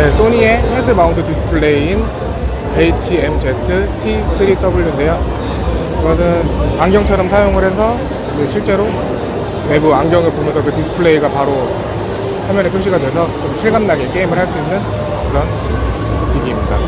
네, 소니의 헤드 마운트 디스플레이인 HMZ T3W인데요. 이것은 안경처럼 사용을 해서 그 실제로 내부 안경을 보면서 그 디스플레이가 바로 화면에 표시가 돼서 좀 실감나게 게임을 할 수 있는 그런 기기입니다.